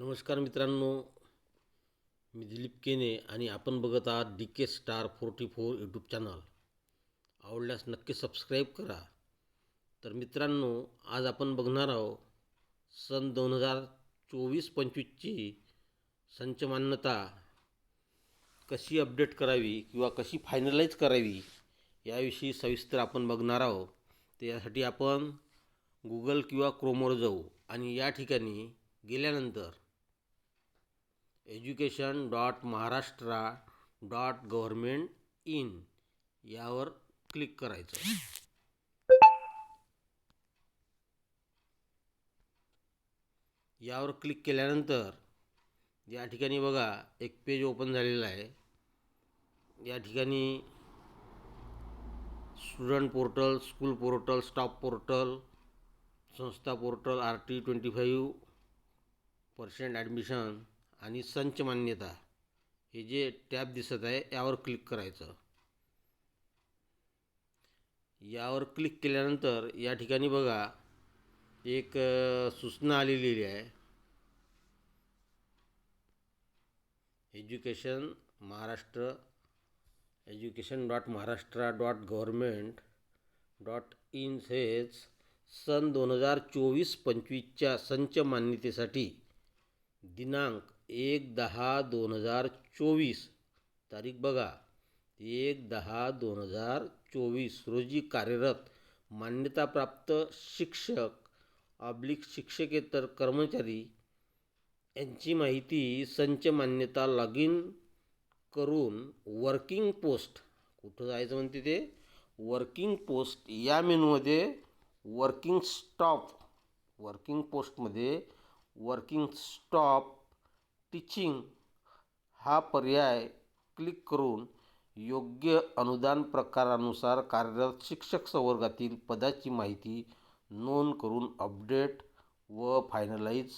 नमस्कार मित्रांनो मी दिलीप केने आणि आपण बघत आहात D K star forty four YouTube channel आवडल्यास नक्की सबस्क्राईब करा. तर मित्रांनो आज आपण बघणार आहोत सन दोन हजार चोवीस पंचवीसची संच मान्यता कशी अपडेट करावी किंवा कशी फायनलाईज करावी याविषयी सविस्तर आपण बघणार आहोत. तर यासाठी आपण गुगल किंवा क्रोमवर जाऊ आणि या ठिकाणी गेल्यानंतर education dot Maharashtra dot government in यावर क्लिक करायचं. यावर क्लिक केल्यानंतर या ठिकाणी बघा एक पेज ओपन झालेला आहे. या ठिकाणी student portal school portal staff portal संस्था portal R T twenty five percent admission आणि संच मान्यता हे जे टॅब दिसत आहे यावर क्लिक करायचं. यावर क्लिक केल्यानंतर या ठिकाणी बघा एक सूचना आलेली आहे. Education Maharashtra education dot Maharashtra dot government dot in हेच सन दोन हजार चोवीस पंचवीसच्या संच मान्यतेसाठी दिनांक एक दहा दोन हजार चोवीस. तारीख बघा. एक दहा दोन हजार चोवीस रोजी कार्यरत मान्यताप्राप्त शिक्षक ऑब्लिक शिक्षकेतर कर्मचारी यांची माहिती संच मान्यता लॉग इन करून वर्किंग पोस्ट कुठं जायचं म्हणते ते? वर्किंग पोस्ट या मेनूमध्ये वर्किंग स्टॉप वर्किंग पोस्टमध्ये वर्किंग स्टॉप टीचिंग हा पर्याय क्लिक करून योग्य अनुदान प्रकारानुसार कार्यरत शिक्षक संवर्गातील पदाची माहिती नोंद करून अपडेट व फायनलाइज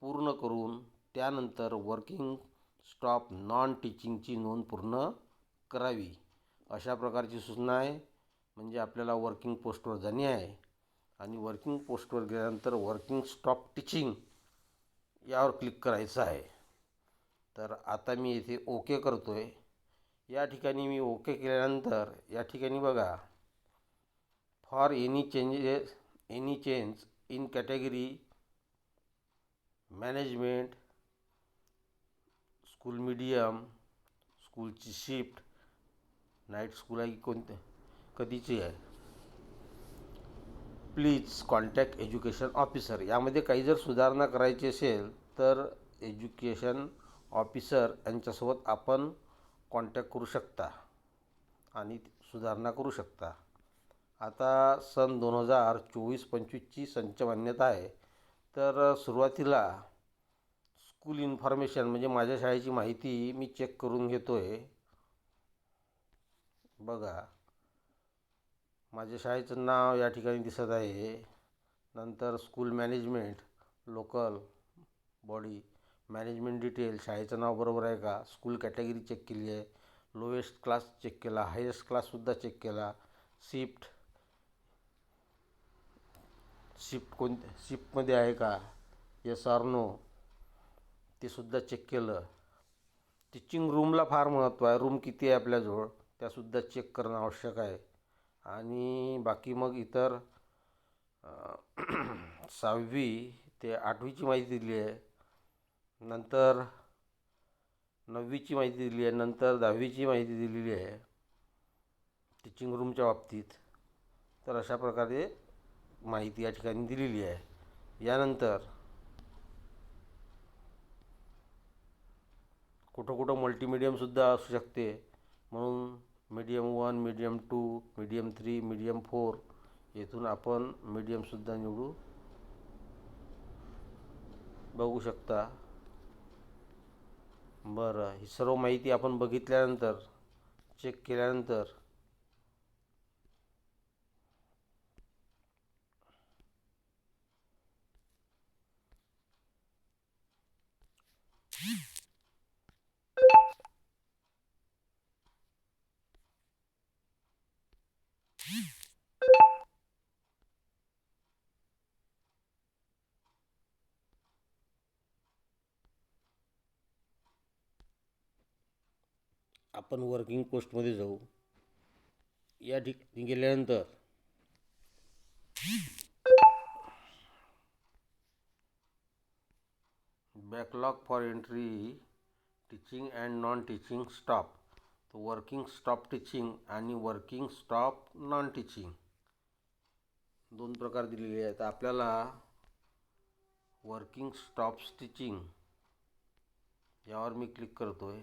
पूर्ण करून त्यानंतर वर्किंग स्टॉप नॉन टीचिंगची नोंद पूर्ण करावी. अशा प्रकारची सूचना आहे. म्हणजे आपल्याला वर्किंग पोस्टवर जाणे आहे. आणि वर्किंग पोस्टवर गेल्यानंतर वर्किंग स्टॉप टीचिंग यावर क्लिक करायचं आहे. तर आता मी इथे ओके करतो आहे या ठिकाणी मी ओके केल्यानंतर या ठिकाणी बघा. For any changes any change in category management school medium स्कूलची shift night school आहे की कोणत्या कधीची आहे? प्लीज कॉन्टॅक्ट एज्युकेशन ऑफिसर यामध्ये काही जर सुधारणा करायची असेल तर एज्युकेशन ऑफिसर यांच्यासोबत आपण कॉन्टॅक्ट करू शकता आणि सुधारणा करू शकता. आता सन दोन हजार चोवीस पंचवीसची संच मान्यता आहे. तर सुरुवातीला स्कूल इन्फॉर्मेशन म्हणजे माझ्या शाळेची माहिती मी चेक करून घेतो आहे बघा माझ्या शाळेचं नाव या ठिकाणी दिसत आहे. नंतर school management local body management detail शाळेचं नाव बरोबर आहे का? स्कूल कॅटेगरी चेक केली आहे. लोएस्ट क्लास चेक केला हायेस्ट क्लाससुद्धा चेक केला. शिफ्ट शिफ्ट कोणत्या शिफ्टमध्ये आहे का? येस आर नो ते सुद्धा चेक केलं. टीचिंग रूमला फार महत्त्व आहे. रूम किती आहे आपल्याजवळ? त्यासुद्धा चेक करणं आवश्यक आहे. आणि बाकी मग इतर सहावी ते आठवीची माहिती दिली आहे. नंतर नववीची माहिती दिली आहे नंतर दहावीची माहिती दिलेली आहे टीचिंग रूमच्या बाबतीत. तर अशा प्रकारे माहिती या ठिकाणी दिलेली आहे. यानंतर कुठं कुठं मल्टीमिडियमसुद्धा असू शकते. म्हणून medium one medium two medium three medium four येथून आपण मीडियमसुद्धा निवडू बघू शकता. बरं ही सर्व माहिती आपण बघितल्यानंतर चेक केल्यानंतर. आपण वर्किंग पोस्टमध्ये जाऊ. या ठिकाणी गेल्यानंतर. Backlog for entry teaching and non teaching stop तो वर्किंग स्टॉप टीचिंग आणि वर्किंग स्टॉप नॉन टीचिंग दोन प्रकार दिलेले आहेत. आपल्याला वर्किंग स्टॉप टीचिंग यावर मी क्लिक करतो आहे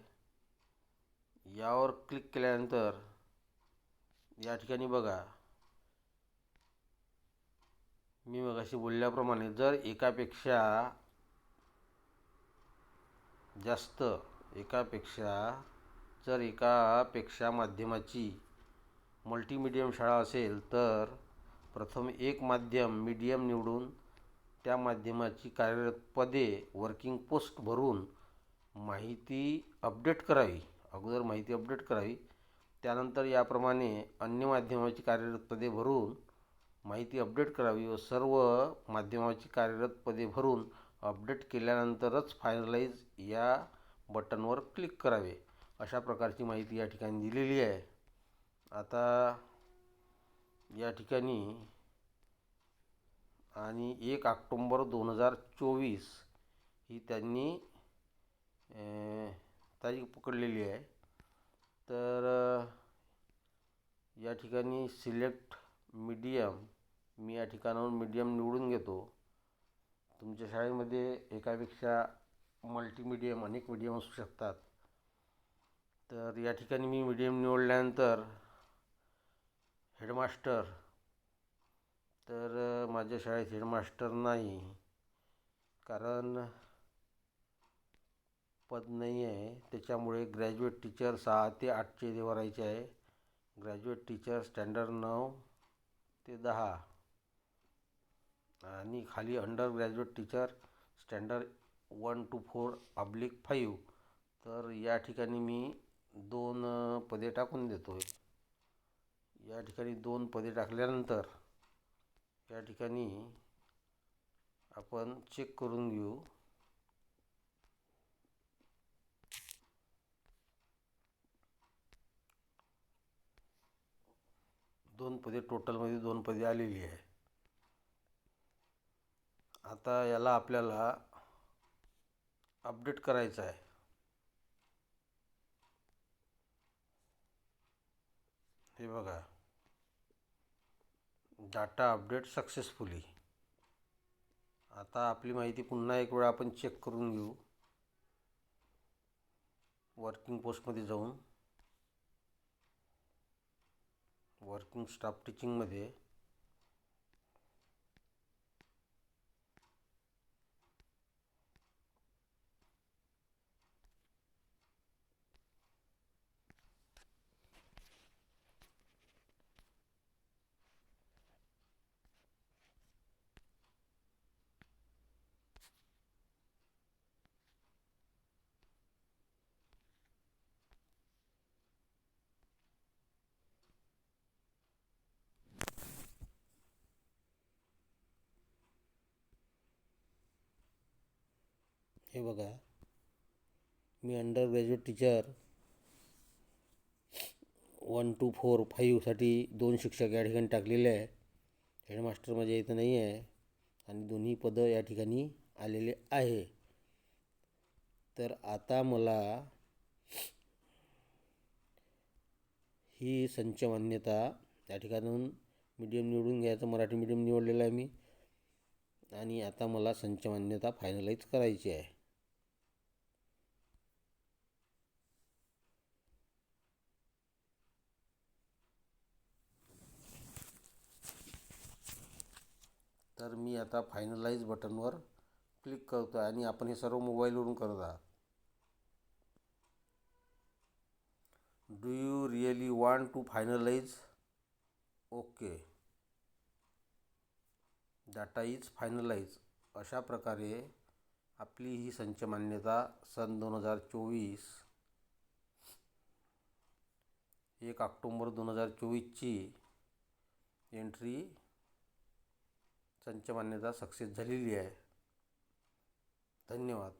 यावर क्लिक केल्यानंतर या ठिकाणी बघा. मी मगाशी बोलल्याप्रमाणे जर एकापेक्षा जास्त एकापेक्षा जर एकापेक्षा माध्यमाची मल्टीमिडियम शाळा असेल तर प्रथम एक माध्यम मीडियम निवडून त्या माध्यमाची कार्यरत पदे वर्किंग पोस्ट भरून माहिती अपडेट करावी. अगोदर माहिती अपडेट करावी. त्यानंतर याप्रमाणे अन्य माध्यमाची कार्यरत पदे भरून माहिती अपडेट करावी व सर्व माध्यमाची कार्यरत पदे भरून अपडेट केल्यानंतरच फायनलाईज या बटनवर क्लिक करावे. अशा प्रकारची माहिती या ठिकाणी दिलेली आहे. आता या ठिकाणी आणि एक ऑक्टोंबर दोन हजार चोवीस ही त्यांनी तारीख पकडलेली आहे. तर या ठिकाणी सिलेक्ट मीडियम मी या ठिकाणाहून मीडियम निवडून घेतो. तुमच्या शाळेमध्ये एकापेक्षा मल्टीमिडियम अनेक मीडियम असू शकतात. तर या ठिकाणी मी मीडियम निवडल्यानंतर हेडमास्टर तर माझ्या शाळेत हेडमास्टर नाही. कारण पद नाही आहे त्याच्यामुळे ग्रॅज्युएट टीचर सहा ते आठचे ते भरायचे आहे ग्रॅज्युएट टीचर स्टँडर्ड नऊ ते दहा. आणि खाली undergraduate teacher standard one two four public five तर या ठिकाणी मी दोन पदे टाकून देतो आहे या ठिकाणी दोन पदे टाकल्यानंतर या ठिकाणी आपण चेक करून घेऊ. दोन पदे टोटलमध्ये दोन पदे आलेली आहे. आता याला आपल्याला अपडेट करायचं आहे. हे बघा. Data update successfully. आता आपली माहिती पुन्हा एक वेळा आपण चेक करून घेऊ. वर्किंग पोस्टमध्ये जाऊन. वर्किंग स्टाफ टीचिंगमध्ये हे बघा. मी undergraduate teacher one two four फाईव्हसाठी दोन शिक्षक या ठिकाणी टाकलेले आहे हेडमास्टर माझ्या इथं नाही आहे. आणि दोन्ही पदं या ठिकाणी आलेले आहे. तर आता मला ही संच मान्यता त्या ठिकाणून मीडियम निवडून घ्यायचं. मराठी मीडियम निवडलेलं आहे मी. आणि आता मला संच मान्यता फायनलाईज करायची आहे. तर मी आता फायनलाईज बटनवर क्लिक करतो आहे आणि आपण हे सर्व मोबाईलवरून करत आहात. Do you really want to finalise okay data is finalise अशा प्रकारे आपली ही संच मान्यता सन दोन हजार चोवीस एक ऑक्टोंबर दोन हजार चोवीसची एंट्री संचमान्यता सक्सेस झालेली आहे. धन्यवाद.